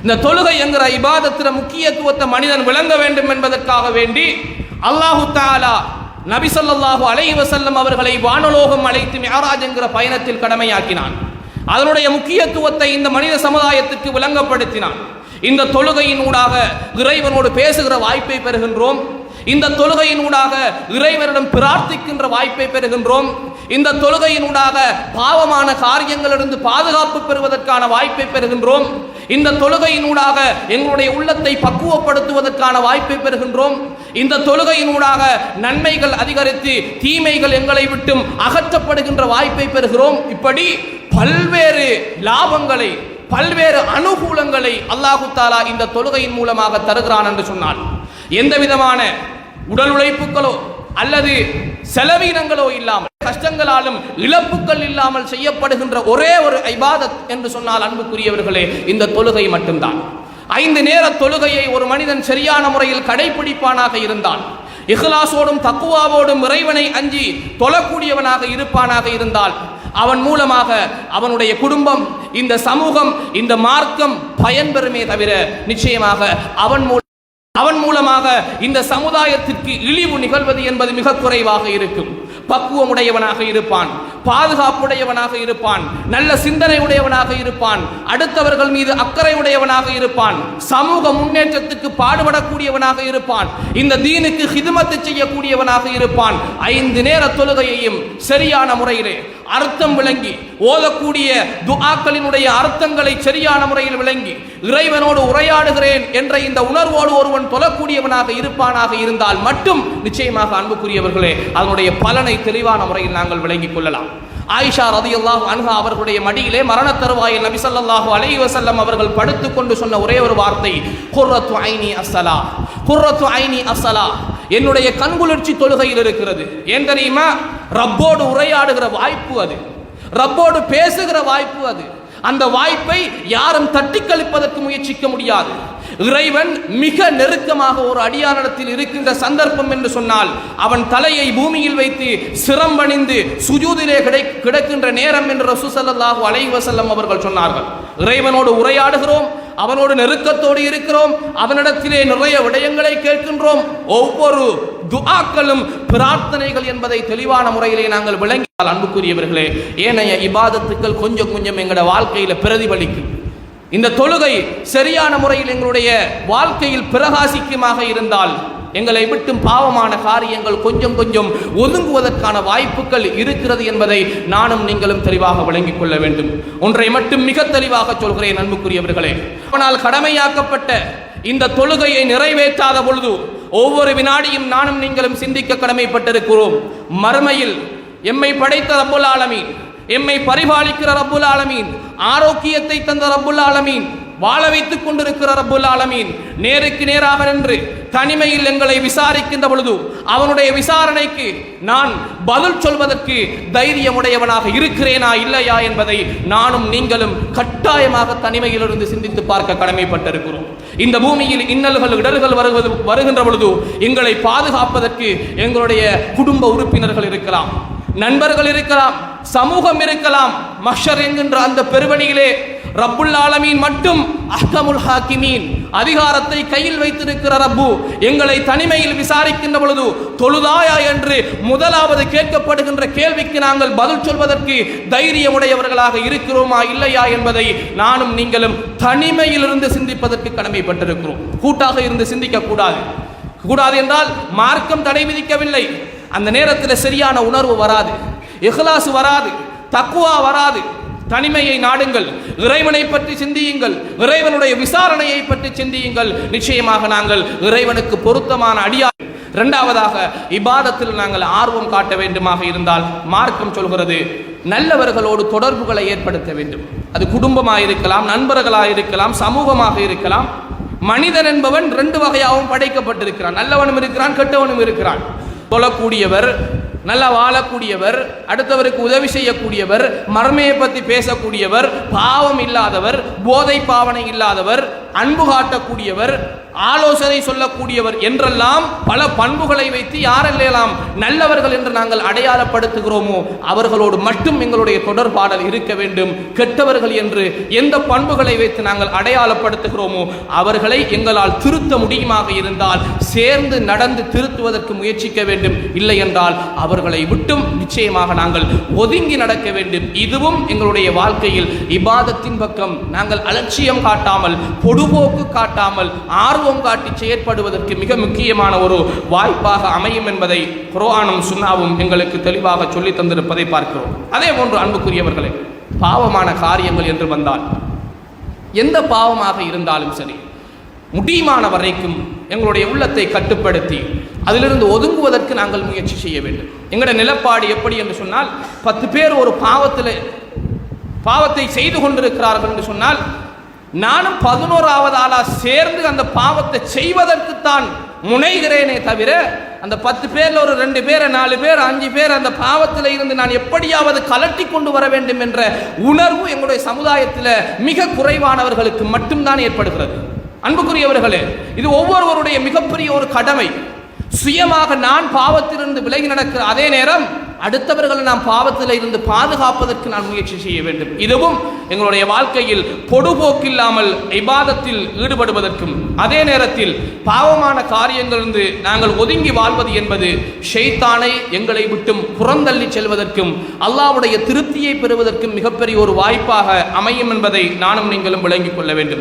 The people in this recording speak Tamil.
இந்த தொழுகை என்கிற இபாதத்தின் முக்கியத்துவத்தை மனிதன் விளங்க வேண்டும் என்பதற்காக வேண்டி அல்லாஹு தாலா நபி ஸல்லல்லாஹு அலைஹி அவர்களை வானலோகம் அழைத்து மியராஜ் என்கிற பயணத்தில் கடமையாக்கினான். அதனுடைய முக்கியத்துவத்தை இந்த மனித சமுதாயத்துக்கு விளங்கப்படுத்தினான். இந்த தொழுகையின் ஊடாக இறைவனோடு பேசுகிற வாய்ப்பை பெறுகின்றோம். இந்த தொழுகையின் ஊடாக இறைவனிடம் பிரார்த்திக்கின்ற வாய்ப்பை பெறுகின்றோம். இந்த தொழுகையினூடாக பாவமான காரியங்களிலிருந்து பாதுகாப்பு பெறுவதற்கான வாய்ப்பை பெறுகின்றோம். இந்த தொழுகையினூடாக எங்களுடைய உள்ளத்தை பக்குவப்படுத்துவதற்கான வாய்ப்பை பெறுகின்றோம். இந்த தொழுகையினூடாக நன்மைகள் அதிகரித்து தீமைகள் எங்களை விட்டும் அகற்றப்படுகின்ற வாய்ப்பை பெறுகிறோம். இப்படி பல்வேறு லாபங்களை பல்வேறு அனுகூலங்களை அல்லாஹு தாலா இந்த தொழுகையின் மூலமாக தருகிறான் என்று சொன்னான் எந்த விதமான உடல் உழைப்புகளோ அல்லது செலவீனங்களோ இல்லாமல் கஷ்டங்களாலும் இழப்புகள் இல்லாமல் செய்யப்படுகின்ற ஒரே ஒரு ஐபாதத் என்று சொன்னால் அன்புக்குரியவர்களே இந்த தொழுகை மட்டும்தான். ஐந்து நேர தொழுகையை ஒரு மனிதன் சரியான முறையில் கடைபிடிப்பானாக இருந்தால் இஹ்லாசோடும் தக்குவாவோடும் இறைவனை அஞ்சி தொழக்கூடியவனாக இருப்பானாக இருந்தால் அவன் மூலமாக அவனுடைய குடும்பம் இந்த சமூகம் இந்த மார்க்கம் பயன்பெறுமே தவிர நிச்சயமாக அவன் மூலம் அவன் மூலமாக இந்த சமுதாயத்திற்கு இழிவு நிகழ்வது என்பது மிக குறைவாக இருக்கும். பக்குவமுடையவனாக இருப்பான். பாதுகாப்புடையவனாக இருப்பான் நல்ல சிந்தனை உடையவனாக இருப்பான் அடுத்தவர்கள் மீது அக்கறை உடையவனாக இருப்பான் சமூக முன்னேற்றத்துக்கு பாடுபடக்கூடியவனாக இருப்பான் இந்த தீனுக்கு ஹிதுமத்து செய்யக்கூடியவனாக இருப்பான். ஐந்து நேர தொழுகையையும் சரியான முறையிலே அர்த்தம் விளங்கி ஓதக்கூடிய துஆக்களினுடைய அர்த்தங்களை சரியான முறையில் விளங்கி இறைவனோடு உரையாடுகிறேன் என்ற இந்த உணர்வோடு ஒருவன் தொழக்கூடியவனாக இருப்பானாக இருந்தால் மட்டும் நிச்சயமாக அன்புக்குரியவர்களே அதனுடைய பலனை தெளிவான முறையில் நாங்கள் விளங்கிக் கொள்ளலாம். ஆயிஷா ரதியுல்லாஹு அன்ஹா அவர்களுடைய மடியிலே மரண தருவாயில் நபி ஸல்லல்லாஹு அலைஹி வஸல்லம் அவர்கள் படுத்துக்கொண்டு சொன்ன ஒரே ஒரு வார்த்தை குர்ரத்து ஐனி அசலா குர்ரத்து ஐனி அசலா என்னுடைய கண்குளிர்ச்சி தொழுகையில் இருக்கிறது. ஏன் தெரியுமா? ரப்போடு உரையாடுகிற வாய்ப்பு அது. ரப்போடு பேசுகிற வாய்ப்பு அது. அந்த வாய்ப்பை யாரும் தட்டி கழிப்பதற்கு முயற்சிக்க முடியாது. இறைவன் மிக நெருக்கமாக ஒரு அடியாரிடத்தில் இருக்கின்ற சந்தர்ப்பம் என்று சொன்னால் அவன் தலையை பூமியில் வைத்து சிரம்பணிந்து சுஜூதிலே கிடை கிடக்கின்ற நேரம் என்று ரசூசல்லாஹு அலைஹி வஸல்லம் அவர்கள் சொன்னார்கள். இறைவனோடு உரையாடுகிறோம் அவனோடு நெருக்கத்தோடு இருக்கிறோம் அவனிடத்திலே நிறைய விடயங்களை கேட்கின்றோம். ஒவ்வொரு துஆக்களும் பிரார்த்தனைகள் என்பதை தெளிவான முறையிலே நாங்கள் விளங்கினால் அன்புக்குரியவர்களே ஏனைய இபாதத்துக்கள் கொஞ்சம் கொஞ்சம் எங்களோட வாழ்க்கையில பிரதிபலிக்கும். இந்த தொழுகை சரியான முறையில் எங்களுடைய வாழ்க்கையில் பிரகாசிக்குமாக இருந்தால் எங்களை விட்டும் பாவமான காரியங்கள் கொஞ்சம் கொஞ்சம் ஒதுங்குவதற்கான வாய்ப்புகள் இருக்கிறது என்பதை நானும் நீங்களும் தெளிவாக விளங்கிக் கொள்ள வேண்டும். ஒன்றை மட்டும் மிக தெளிவாக சொல்கிறேன் அன்புக்குரியவர்களே. ஆனால் கடமையாக்கப்பட்ட இந்த தொழுகையை நிறைவேற்றாத பொழுது ஒவ்வொரு வினாடியும் நானும் நீங்களும் சிந்திக்க கடமைப்பட்டிருக்கிறோம். மறுமையில் எம்மை படைத்த ரப்புல் ஆலமீன் எம்மை பரிபாலிக்கிற ரப்புல் ஆலமீன் ஆரோக்கியத்தை தந்த ரப்புல் ஆலமீன் வாழ வைத்துக் கொண்டிருக்கிற ரப்புல் ஆலமீன் நேருக்கு நேராக நின்று தனிமையில் எங்களை விசாரிக்கின்ற பொழுது அவனுடைய விசாரணைக்கு நான் பதில் சொல்வதற்கு தைரியமுடையவனாக இருக்கிறேனா இல்லையா என்பதை நானும் நீங்களும் கட்டாயமாக தனிமையிலிருந்து சிந்தித்து பார்க்க கடமைப்பட்டிருக்கிறோம். இந்த பூமியில் இன்னல்கள் இடர்கள் வருவது வருகின்ற பொழுது எங்களை பாதுகாப்பதற்கு எங்களுடைய குடும்ப உறுப்பினர்கள் இருக்கலாம் நண்பர்கள் இருக்கலாம் சமூகம் இருக்கலாம். மஷர் என்கின்ற அந்த பெருவணியிலே ரப்புல் ஆலமீன் மட்டும் அஹ்கமுல் ஹாக்கிமீன். அதிகாரத்தை கையில் வைத்திருக்கிற ரப்பு எங்களை தனிமையில் விசாரிக்கின்ற பொழுது தொழுதாயா என்று முதலாவது கேட்கப்படுகின்ற கேள்விக்கு நாங்கள் பதில் சொல்வதற்கு தைரியமுடையவர்களாக இருக்கிறோமா இல்லையா என்பதை நானும் நீங்களும் தனிமையிலிருந்து சிந்திப்பதற்கு கடமைப்பட்டிருக்கிறோம். கூட்டாக இருந்து சிந்திக்க கூடாது கூடாது என்றால் மார்க்கம் தடை விதிக்கவில்லை. அந்த நேரத்தில் சரியான உணர்வு வராது. இஹ்லாஸ் வராது தக்குவா வராது. தனிமையை நாடுங்கள் இறைவனை பற்றி சிந்தியுங்கள் இறைவனுடைய விசாரணையை பற்றி சிந்தியுங்கள். நிச்சயமாக நாங்கள் இறைவனுக்கு பொருத்தமான அடியா இரண்டாவதாக இபாதத்தில் நாங்கள் ஆர்வம் காட்ட வேண்டுமாக இருந்தால் மார்க்கம் சொல்கிறது நல்லவர்களோடு தொடர்புகளை ஏற்படுத்த வேண்டும். அது குடும்பமாக இருக்கலாம் நண்பர்களாக இருக்கலாம் சமூகமாக இருக்கலாம். மனிதன் என்பவன் ரெண்டு வகையாகவும் படைக்கப்பட்டிருக்கிறான். நல்லவனும் இருக்கிறான் கெட்டவனும் இருக்கிறான். தொழக்கூடியவர் நல்லா வாழக்கூடியவர் அடுத்தவருக்கு உதவி செய்யக்கூடியவர் மர்மையை பற்றி பேசக்கூடியவர் பாவம் இல்லாதவர் போதை பாவனை இல்லாதவர் அன்பு காட்டக்கூடியவர் ஆலோசனை சொல்லக்கூடியவர் என்றெல்லாம் பல பண்புகளை வைத்து யாரெல்லாம் நல்லவர்கள் என்று நாங்கள் அடையாளப்படுத்துகிறோமோ அவர்களோடு மட்டும் எங்களுடைய தொடர்பாடல் இருக்க வேண்டும். கெட்டவர்கள் என்று எந்த பண்புகளை வைத்து நாங்கள் அடையாளப்படுத்துகிறோமோ அவர்களை எங்களால் திருத்த முடியுமாக இருந்தால் சேர்ந்து நடந்து திருத்துவதற்கு முயற்சிக்க வேண்டும். இல்லை என்றால் அவர்களை விட்டும் நிச்சயமாக நாங்கள் ஒதுங்கி நடக்க வேண்டும். இதுவும் எங்களுடைய வாழ்க்கையில் இபாதத்தின் பக்கம். நாங்கள் அலட்சியம் காட்டாமல் பொழுபோக்கு காட்டாமல் ஆர்வம் காட்டி செயற்படுவதற்கு மிக முக்கியமான ஒரு வாய்ப்பாக அமையும் என்பதை குர்ஆனும் சுண்ணாவும் எங்களுக்கு தெளிவாக சொல்லி தந்திருப்பதை பார்க்கிறோம். அதே போன்று அன்புக்குரியவர்களே பாவமான காரியங்கள் என்று வந்தால் எந்த பாவமாக இருந்தாலும் சரி முடியுமான வரைக்கும் எங்களுடைய உள்ளத்தை கட்டுப்படுத்தி அதிலிருந்து ஒதுங்குவதற்கு நாங்கள் முயற்சி செய்ய வேண்டும். எங்களோட நிலப்பாடு எப்படி என்று சொன்னால் பத்து பேர் ஒரு பாவத்தில் பாவத்தை செய்து கொண்டிருக்கிறார்கள் என்று சொன்னால் நானும் பதினோராவது ஆளா சேர்ந்து அந்த பாவத்தை செய்வதற்கு தான் முனைகிறேனே தவிர அந்த பத்து பேர்ல ஒரு ரெண்டு பேர் நாலு பேர் அஞ்சு பேர் அந்த பாவத்தில் இருந்து நான் எப்படியாவது கலட்டி கொண்டு வர வேண்டும் என்ற உணர்வு எங்களுடைய சமுதாயத்தில் மிக குறைவானவர்களுக்கு மட்டும்தான் ஏற்படுகிறது. அன்புக்குரியவர்களே இது ஒவ்வொருவருடைய மிகப்பெரிய ஒரு கடமை. சுயமாக நான் பாவத்திலிருந்து விலகி நடக்கிற அதே நேரம் அடுத்தவர்களை நாம் பாவத்தில் இருந்து பாதுகாப்பதற்கு நான் முயற்சி செய்ய வேண்டும். இதுவும் எங்களுடைய வாழ்க்கையில் பொடுபோக்கில்லாமல் இபாதத்தில் ஈடுபடுவதற்கும் அதே நேரத்தில் பாவமான காரியங்களிலிருந்து நாங்கள் ஒதுங்கி வாழ்வது என்பது ஷெய்தானை எங்களை விட்டும் புறந்தள்ளி செல்வதற்கும் அல்லாஹ்வுடைய திருப்தியை பெறுவதற்கும் மிகப்பெரிய ஒரு வாய்ப்பாக அமையும் என்பதை நானும் நீங்களும் விளங்கிக் கொள்ள வேண்டும்.